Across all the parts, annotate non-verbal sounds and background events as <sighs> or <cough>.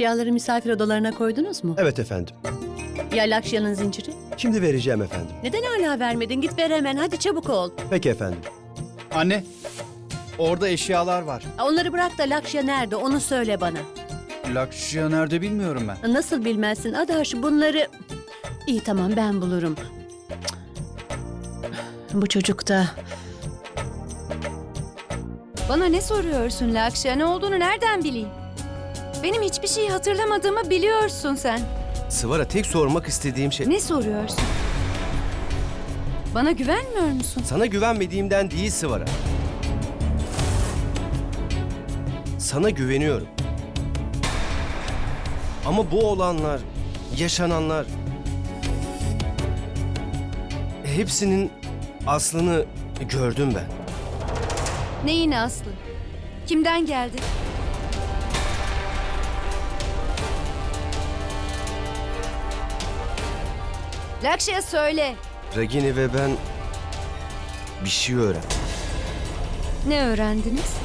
Eşyaları misafir odalarına koydunuz mu? Evet efendim. Ya Lakşya'nın zinciri? Şimdi vereceğim efendim. Neden hala vermedin? Git ver hemen. Hadi çabuk ol. Peki efendim. Anne, orada eşyalar var. Onları bırak da Lakşya nerede? Onu söyle bana. Lakşya nerede bilmiyorum ben. Nasıl bilmezsin? Adaş bunları... İyi tamam ben bulurum. Bu çocuk da... Bana ne soruyorsun Lakşa? Ne olduğunu nereden bileyim? Benim hiçbir şeyi hatırlamadığımı biliyorsun sen. Sıvara tek sormak istediğim şey... Ne soruyorsun? Bana güvenmiyor musun? Sana güvenmediğimden değil Sıvara. Sana güveniyorum. Ama bu olanlar, yaşananlar... Hepsinin aslını gördüm ben. Neyin aslı? Kimden geldi? Lakşa söyle. Ragini ve ben bir şey öğrendim. Ne öğrendiniz?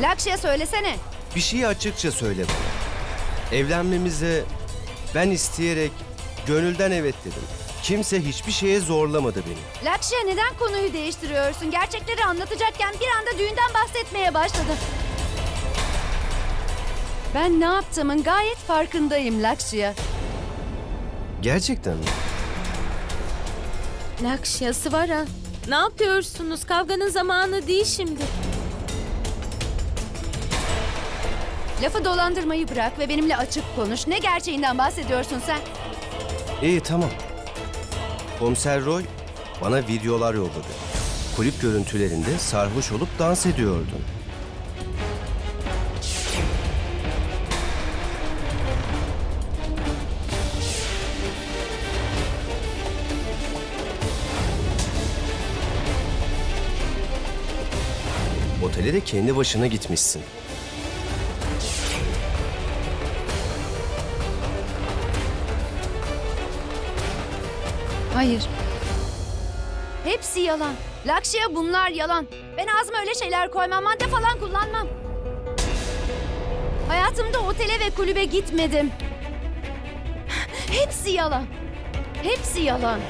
Lakşa söylesene. Bir şeyi açıkça söyle bana. Evlenmemize ben isteyerek gönülden evet dedim. Kimse hiçbir şeye zorlamadı beni. Lakşa neden konuyu değiştiriyorsun? Gerçekleri anlatacakken bir anda düğünden bahsetmeye başladın. Ben ne yaptığımın gayet farkındayım Lakşya. Gerçekten mi? Lakşya, Sıvara. Ne yapıyorsunuz? Kavganın zamanı değil şimdi. Lafı dolandırmayı bırak ve benimle açık konuş. Ne gerçeğinden bahsediyorsun sen? İyi tamam. Komiser Roy bana videolar yolladı. Kulüp görüntülerinde sarhoş olup dans ediyordun. Otele de kendi başına gitmişsin. Hayır. Hepsi yalan. Lakşya bunlar yalan. Ben ağzıma öyle şeyler koymam, madde falan kullanmam. Hayatımda otele ve kulübe gitmedim. Hepsi yalan. Hepsi yalan.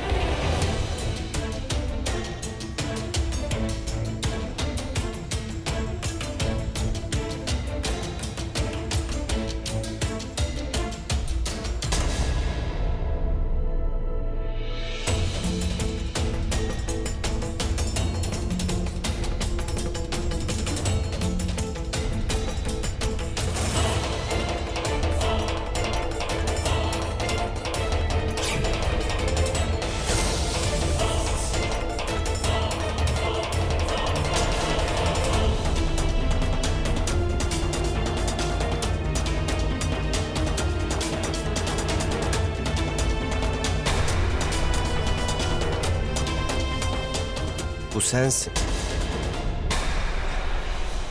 Sensin.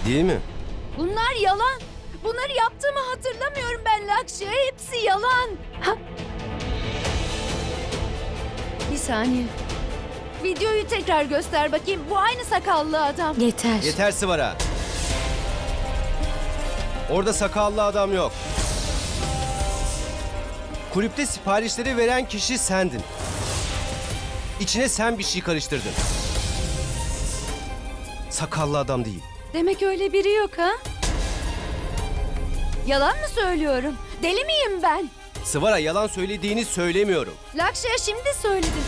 Değil mi? Bunlar yalan. Bunları yaptığımı hatırlamıyorum ben Lakşya. Hepsi yalan. Ha? Bir saniye. Videoyu tekrar göster bakayım. Bu aynı sakallı adam. Yeter. Yeter Sıvara. Orada sakallı adam yok. Kulüpte siparişleri veren kişi sendin. İçine sen bir şey karıştırdın. Sakallı adam değil. Demek öyle biri yok ha? Yalan mı söylüyorum? Deli miyim ben? Sıvara yalan söylediğini söylemiyorum. Lakşya şimdi söyledin.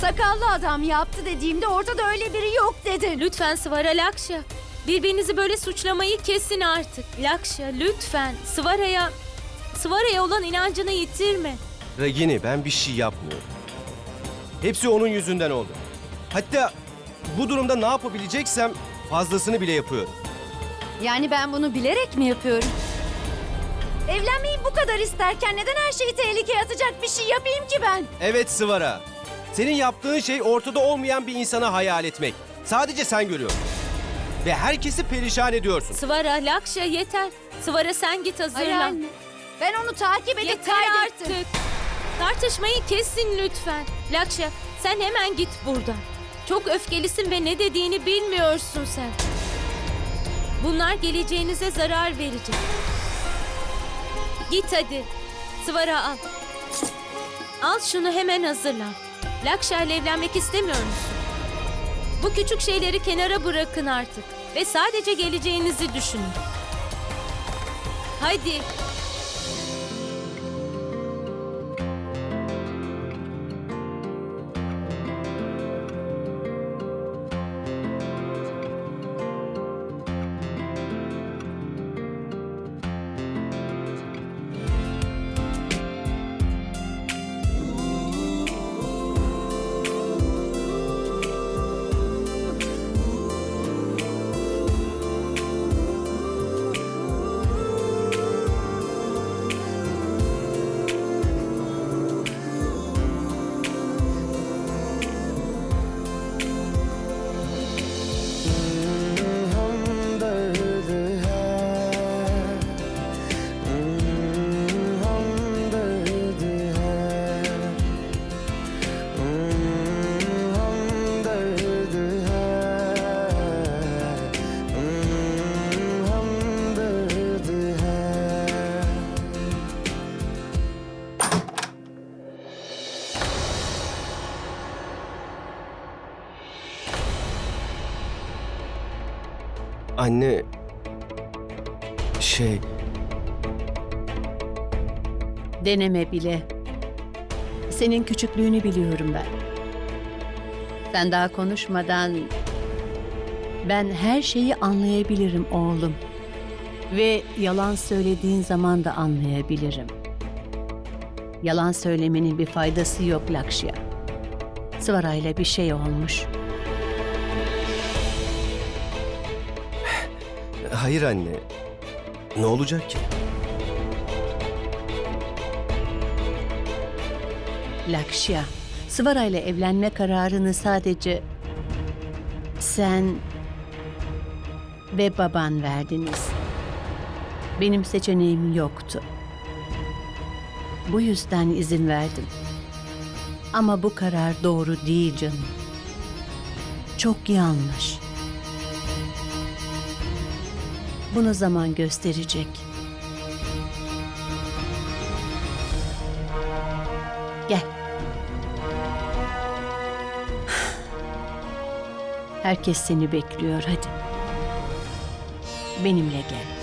Sakallı adam yaptı dediğimde ortada öyle biri yok dedin. Lütfen Sıvara Lakşya. Birbirinizi böyle suçlamayı kesin artık. Lakşya lütfen Sıvara'ya Sıvara'ya olan inancını yitirme. Ragini ben bir şey yapmıyorum. Hepsi onun yüzünden oldu. Hatta bu durumda ne yapabileceksem fazlasını bile yapıyorum. Yani ben bunu bilerek mi yapıyorum? Evlenmeyi bu kadar isterken neden her şeyi tehlikeye atacak bir şey yapayım ki ben? Evet Sıvara. Senin yaptığın şey ortada olmayan bir insana hayal etmek. Sadece sen görüyorsun. Ve herkesi perişan ediyorsun. Sıvara Lakşya yeter. Sıvara sen git hazırlan. anne. Ben onu takip edip Yeter kaydettim. artık. Tartışmayı kesin lütfen. Lakşya sen hemen git buradan. Çok öfkelisin ve ne dediğini bilmiyorsun sen. Bunlar geleceğinize zarar verecek. Git hadi. Sıvara al. Al şunu hemen hazırla. Lakşa ile evlenmek istemiyor musun? Bu küçük şeyleri kenara bırakın artık. Ve sadece geleceğinizi düşünün. Hadi. Anne şey Deneme bile. Senin küçüklüğünü biliyorum ben. Sen daha konuşmadan ben her şeyi anlayabilirim oğlum. Ve yalan söylediğin zaman da anlayabilirim. Yalan söylemenin bir faydası yok Lakşya. Sıvarayla bir şey olmuş. Hayır anne. Ne olacak ki? Lakşya, Sıvara ile evlenme kararını sadece sen ve baban verdiniz. Benim seçeneğim yoktu. Bu yüzden izin verdim. Ama bu karar doğru değil canım. Çok yanlış. Bunu zaman gösterecek. Gel. <sighs> Herkes seni bekliyor hadi. Benimle gel.